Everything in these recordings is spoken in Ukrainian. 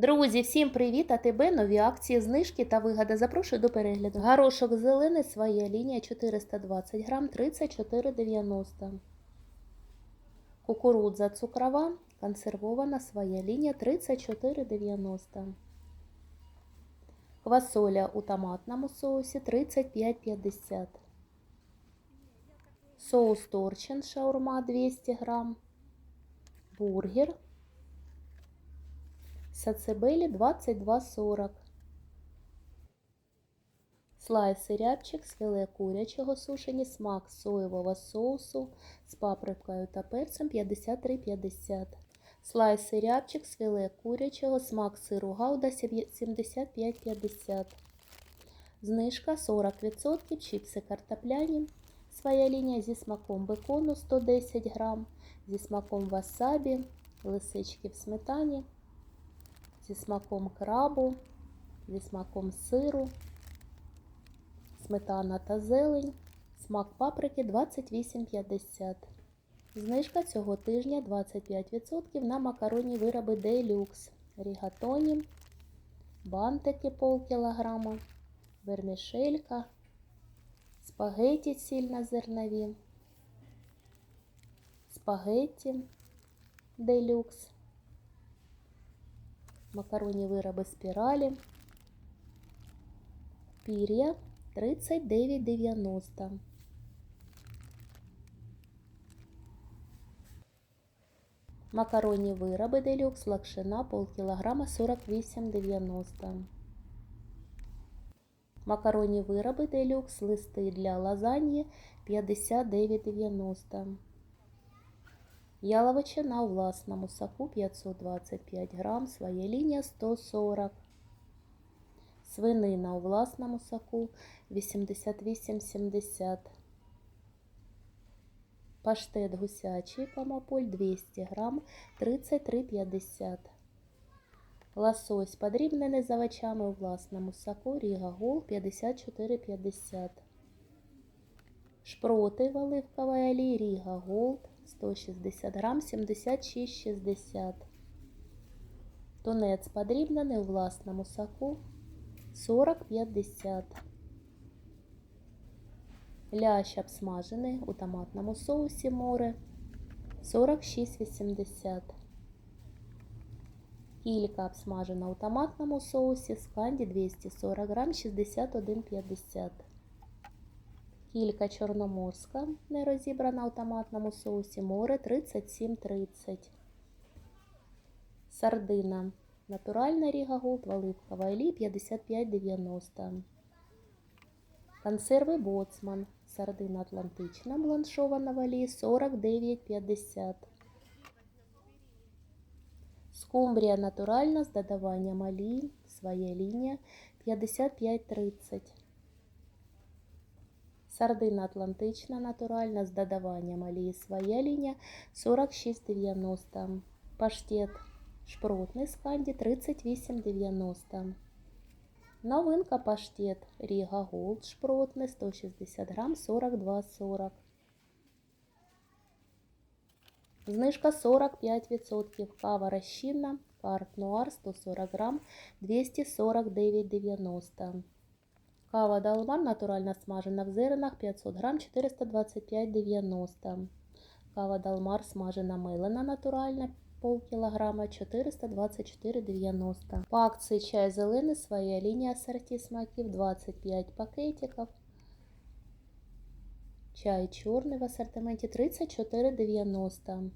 Друзі, всім привіт! А тебе нові акції, знижки та вигода. Запрошую до перегляду. Горошок зелений, своя лінія 420 грам, 34,90. Кукурудза цукрова, консервована, своя лінія 34,90. Квасоля у томатному соусі 35,50. Соус торчин шаурма 200 грам. Бургер Сацебелі 22,40. Слайси рябчик з курячого сушені, смак соєвого соусу з паприкою та перцем 53,50. Слайси рябчик з філе курячого, смак сиру гауда 75,50. Знижка 40%, чіпси картопляні. Своя лінія зі смаком бекону 110 грам, зі смаком васабі, лисички в сметані зі смаком крабу, зі смаком сиру, сметана та зелень, смак паприки 28,50. Знижка цього тижня 25% на макаронні вироби Deluxe, рігатоні, бантики пол кілограма, вермішелька, спагеті цільнозернові, спагетті Deluxe макаронні вироби спіралі, пір'я 39,90. Макаронні вироби делюкс лакшина полкілограма 48,90. Макаронні вироби делюкс листи для лазаньї 59,90. Яловичина у власному соку 525 грам, своя лінія 140. Свинина у власному соку 88,70. Паштет гусячий помаполь 200 грам 33,50. Лосось подрібнений за овочами у власному соку Ріга Гол 54,50. Шпроти в оливковій олії Ріга Голд 160 грам 76,60. Тунець подрібнений у власному соку 40,50. Лящ обсмажений у томатному соусі море 46,80. Кілька обсмажена у томатному соусі сканді 240 грам 61,50. Кілька чорноморська, не розібрана у томатному соусі море 37,30. Сардина. Натуральна Ріга Голд в оливковій олії 55,90. Консерви Боцман. Сардина Атлантична бланшована в олії 49,50. Скумбрія натуральна з додаванням олії. Своя лінія 55,30. Сардина Атлантична натуральна з додаванням олії своя лінія 46,90. Паштет шпротний з канді 38,90. Новинка паштет Ріга Голд шпротний 160 грам 42,40. Знижка 45%. Кава розчинна. Карт Нуар 140 грам 249,90. Кава Далман натурально смажена в зернах 500 грам 425,90. Кава Далмар смажена милена натуральна полкілограма 424,90. По акції чай зелений своя лінія асорті смаків 25 пакетиків. Чай чорний в асортименті 34,90.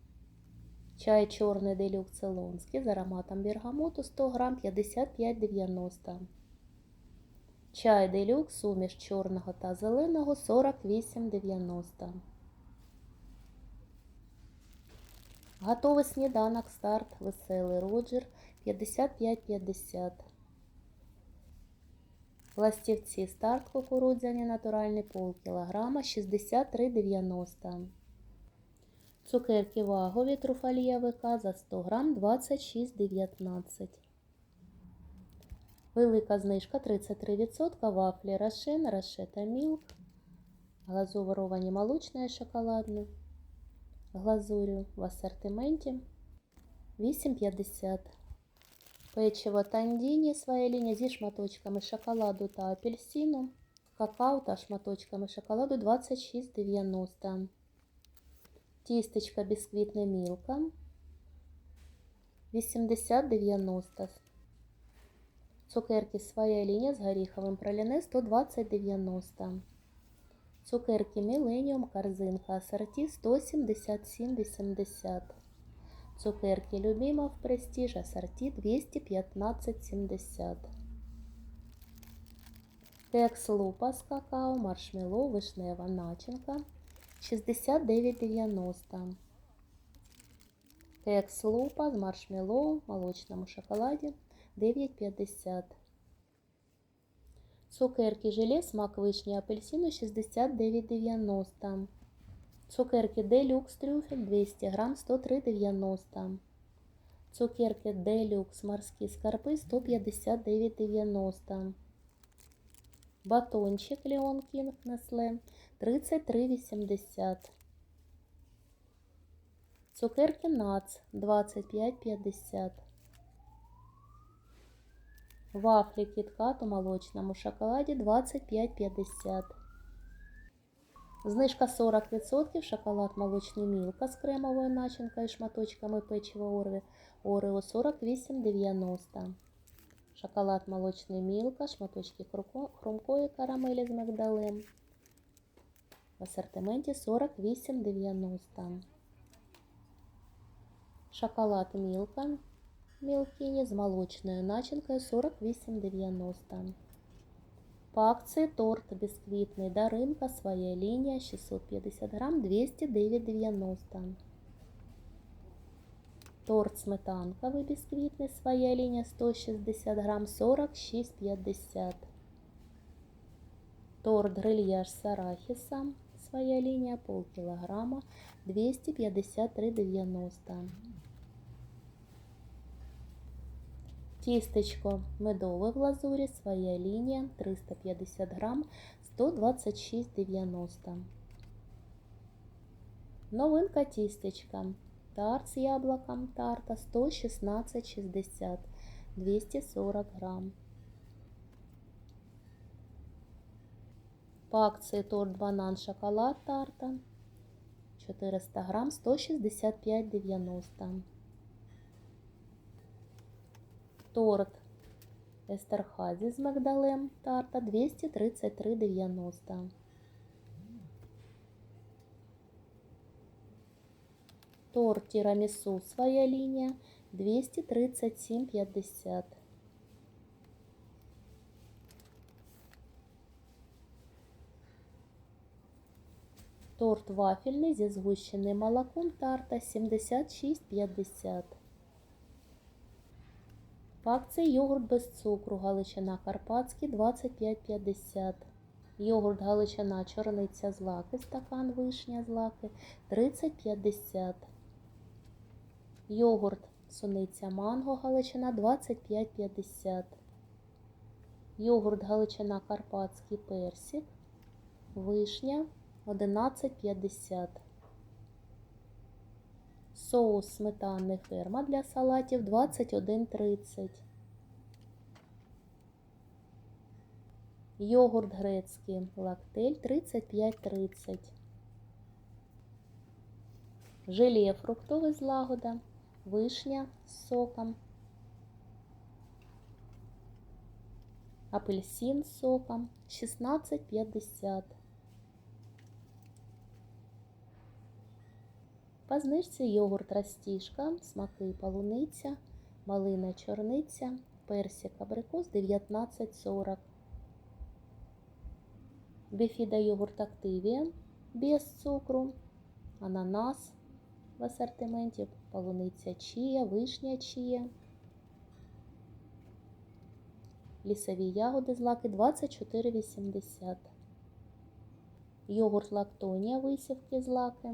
Чай чорний делюкс цейлонський з ароматом бергамоту 100 грам 55,90. Чай делюкс суміш чорного та зеленого 48,90. Готовий сніданок старт веселий Роджер 55,50. Пластівці старт кукурудзяні натуральний пол кілограма 63,90. Цукерки вагові труфалія ВК за 100 грам 26,19. Велика знижка 33%. Вафлі Рошен, Рошета Мілк. Глазуровані молочне шоколадне. Глазурю в асортименті 8,50. Печиво тандіні, своя лінія зі шматочками шоколаду та апельсину. Какао та шматочками шоколаду 26,90. Тістечка бісквітне мілка 80,90. Цукерки своя лінія з горіховим праліне 120,90. Цукерки Міленіум корзинка асорті 177,80. Цукерки Любимов Престиж асорті 215,70. Кекс лупа з какао, маршмеллоу, вишнева начинка 69,90. Кекс лупа з маршмеллоу, молочному шоколаді 9,50. Цукерки желе, смак вишні апельсину 69,90. Цукерки Делюкс трюфель 200 грам 103,90. Цукерки Делюкс морські скарби 159,90. Батончик Леон Кінг Несле 33,80. Цукерки Нац 25,50. Вафлі Кіткат у молочному шоколаді 25,50. Знижка 40%. Шоколад молочний Мілка з кремовою начинкою і шматочками печива Орві. Орео 48,90. Шоколад молочний Мілка, шматочки хрумкої карамелі з мигдалем. В асортименті 48,90. Шоколад Мілка Мілкіні з молочною начинкою 48,90. По акції торт бісквітний Даринка, своя лінія 650 грам 209,90. Торт сметанковий бісквітний, своя лінія 160 грам 46,50. Торт грильяж з арахісом, своя лінія полкілограма 253,90. Тістечко медове в лазурі, своя лінія 350 грам 126,90. Новинка тістечка. Тарт з яблуком тарта 116,60 240 грам. По акції торт банан шоколад тарта 400 грам 165,90. Торт Естерхазі з мигдалем тарта 233,90. Торт тірамісу своя лінія 237,50. Торт вафельний зі згущеним молоком тарта 76,50. По акції йогурт без цукру Галичина Карпатський 25,50. Йогурт Галичина чорниця злаки, стакан вишня злаки 30,50. Йогурт суниця манго Галичина 25,50. Йогурт Галичина Карпатський персик. Вишня 11,50. Соус сметанний ферма для салатів 21,30. Йогурт грецький лактель 35,30. Желе фруктове з лагода, вишня з соком. Апельсин з соком 16,50. По знижці йогурт растішка, смаки полуниця, малина чорниця, персик абрикос 19,40. Біфіда йогурт Активія без цукру, ананас в асортименті, полуниця чия, вишня чия. Лісові ягоди з лаки 24,80. Йогурт лактонія висівки з лаки.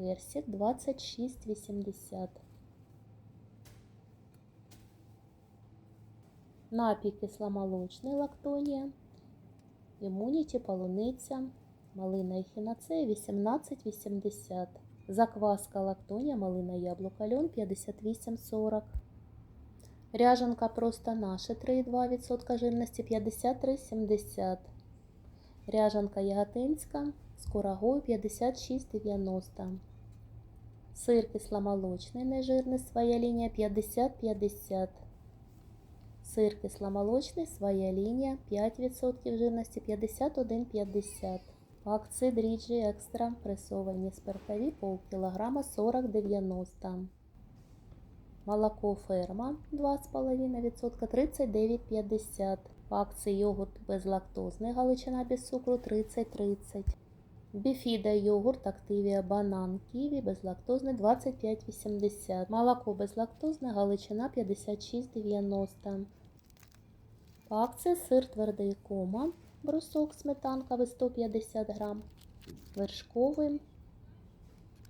Персик 26,80. Напій кисломолочний лактонія. Імуніті полуниця, малина і хінацея 18,80. Закваска лактонія, малина яблука льон 58,40. Ряжанка просто наша 3,2% жирності 53,70. Ряжанка яготинська з курагою 56,90. Сир кисломолочний нежирний своя лінія 50-50. Сир кисломолочний своя лінія 5% жирності 51,50. По акції дріжджі екстра пресовані спиртові полкілограма 40,90. Молоко ферма 2,5% 39,50. По акції йогурт безлактозний галичина без цукру 30,30. Біфіда йогурт Активія банан ківі безлактозний 25,80. Молоко безлактозне галичина 56,90. По акції сир твердий кома. Брусок сметанка ви 150 грам. Вершковий.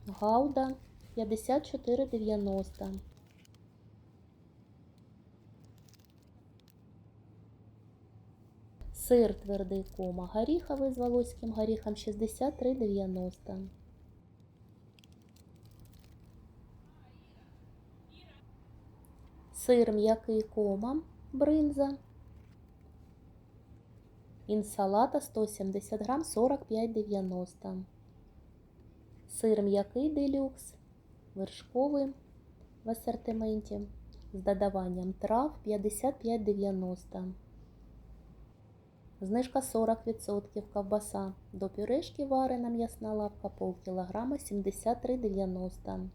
Гауда 54,90. Сир твердий кома горіховий з волоським горіхом 63,90. Сир м'який кома бринза. Інсалата 170 грам 45,90. Сир м'який делюкс. Вершковий в асортименті з додаванням трав 55,90. Знижка 40%. Ковбаса до пюрешки варена м'ясна лавка пол кілограма 73,90.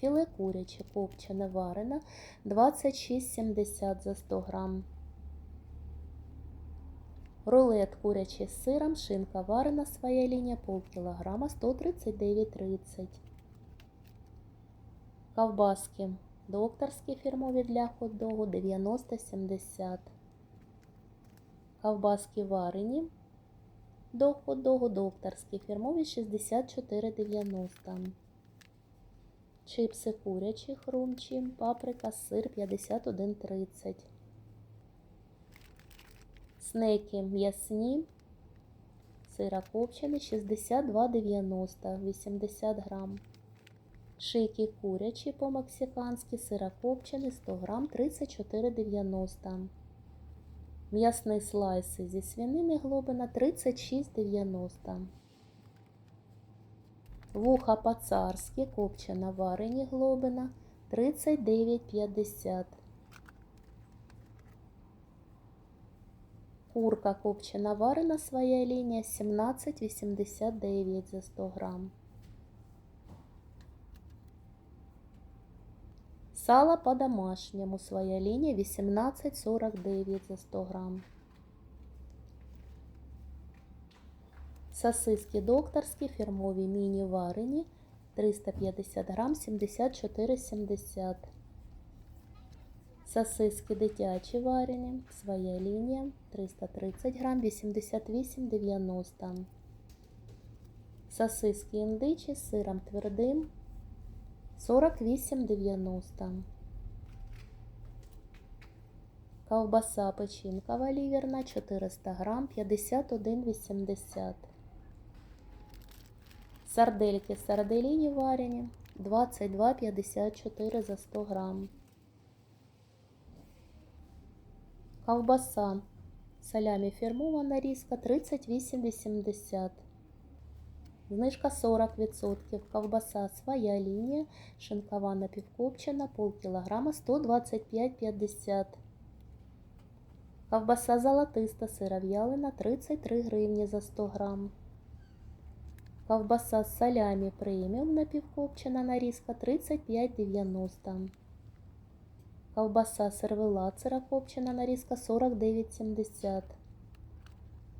Філе куряче копчене варене 26,70 за 100 грам. Рулет курячий з сиром, шинка варена своя лінія пол кілограма 139,30. Ковбаски докторські фірмові для хот-догу 90,70. Ковбаски варені до хот-догу фірмові 64,90. Чипси курячі хрумчі, паприка, сир 51,30. Снеки м'ясні, сира копчений 62,90, 80 грам. Шийки курячі по-мексиканськи, сира копчений 100 грам 34,90. М'ясний слайс зі свинини глобина 36,90. Вуха по-царськи копчена варені глобина 39,50. Курка копчена варена своя лінія 17,89 за 100 грам. Сало по-домашньому своя лінія 18,49 за 100 грам. Сосиски докторські фірмові міні варені 350 грам 74,70. Сосиски дитячі варені, своя лінія 330 грам 88,90. Сосиски індичі з сиром твердим 48,90. Ковбаса печінкова ліверна 400 грам 51,80. Сардельки сарделіні варені 22,54 за 100 грам. Ковбаса салямі фірмова нарізка 38,80. Знижка 40%. Ковбаса своя лінія. Шинкова напівкопчена пол кілограма 125,50. Ковбаса золотиста сиров'ялина 33 гривні за 100 грам. Ковбаса з салямі преміум напівкопчена нарізка 35,90. Ковбаса сервелат сирокопчена нарізка 49,70.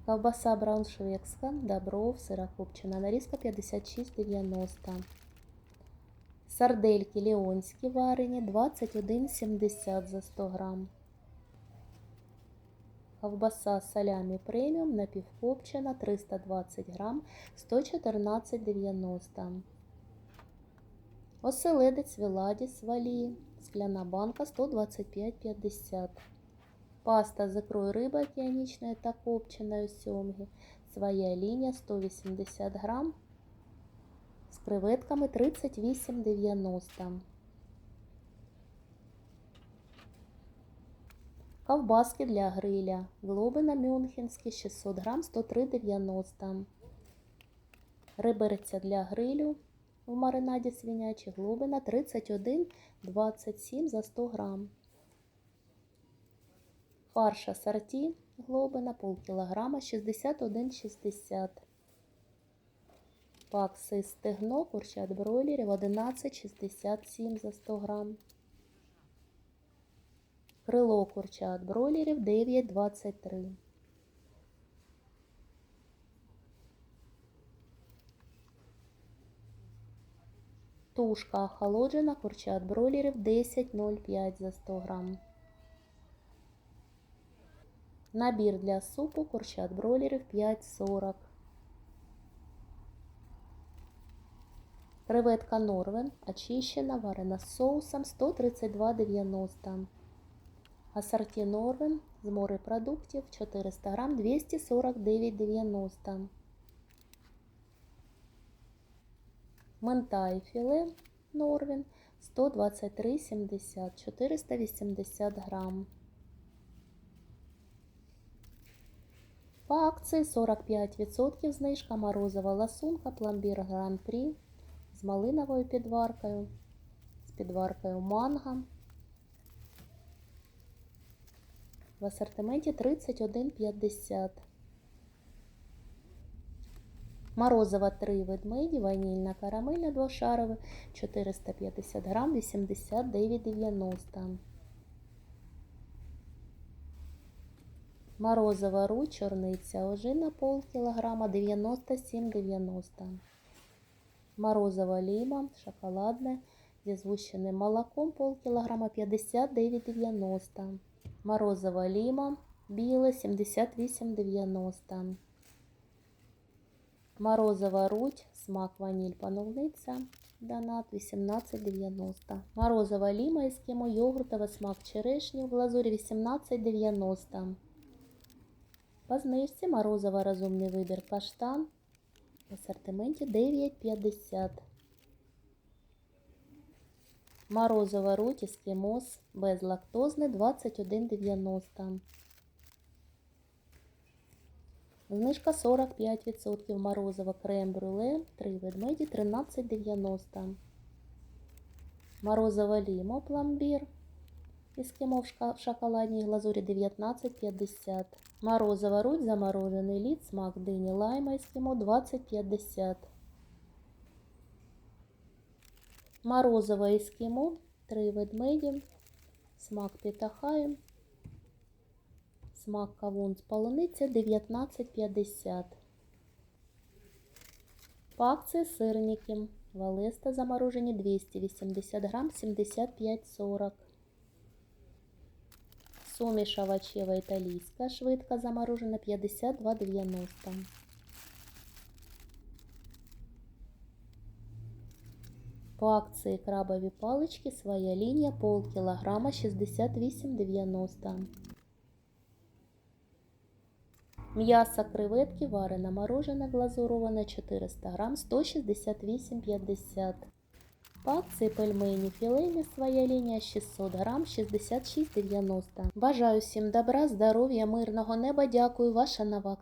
Ковбаса брауншвейгська, добров, сирокопчена нарізка 56,90. Сардельки леонські варені 21,70 за 100 грам. Ковбаса салямі преміум напівкопчена 320 грам 114,90. Оселедець Віладіс валі, скляна банка 125,50. Паста з икрою риби океанічної та копченої сьомги. Своя лінія 180 грам з креветками 38,90. Ковбаски для гриля. Глобина мюнхенські 600 грам 103,90. Риберця для грилю в маринаді свинячі. Глобина 31,27 за 100 грам. Фарш асорті глобина пол кілограма 61,60. Пакси стегно курчат бройлерів 11,67 за 100 грам. Крило курчат бройлерів 9,23. Тушка охолоджена курчат бройлерів 10,05 за 100 грам. Набір для супу курчат бройлерів 5,40. Креветка Норвен очищена, варена соусом 132,90. Ассорті Норвен з морепродуктів 400 грам 249,90. Ментай філе Норвен 123,70 480 грам. По акції 45% знижка морозова ласунка пломбір Гран-Прі з малиновою підваркою, з підваркою манго. В асортименті 31,50. Морозова 3 ведмеді, ванільна карамельна двошарове 450 грам 89,90. Морозова руль, чорниця ожина пол кілограма 97,90. Морозова ліма, шоколадне, зі згущеним молоком пол кілограма 59,90. Морозова ліма, біле 78,90. Морозова руть, смак ваніль полуниця, донат 18,90. Морозова ліма, ескімо, йогуртовий смак черешні в глазурі 18,90. По знижці морозова розумний вибір каштан в асортименті 9,50. Морозова руть ескімос безлактозне 21,90. Знижка 45%. Морозова крем-брюле 3 ведмеді 13,90. Морозова лімо пломбір ескімо в шоколадній глазурі 19,50. Морозова руть заморожений лід, смак дині лайма ескімо 20,50. Морозова ескімо 3 ведмеді, смак пітахаю, смак кавун з полуниця 19,50. По акції сирники. Валеста заморожені 280 грам 75,40. Суміш овочева італійська швидка заморожена 52,90. По акції крабові палички своя лінія пол кілограма 68,90. М'ясо креветки варена морожене глазуроване 400 грам 168,50. Акції пельмені філейні своя лінія 600 грам 66,90. Бажаю всім добра, здоров'я, мирного неба. Дякую, ваша нова.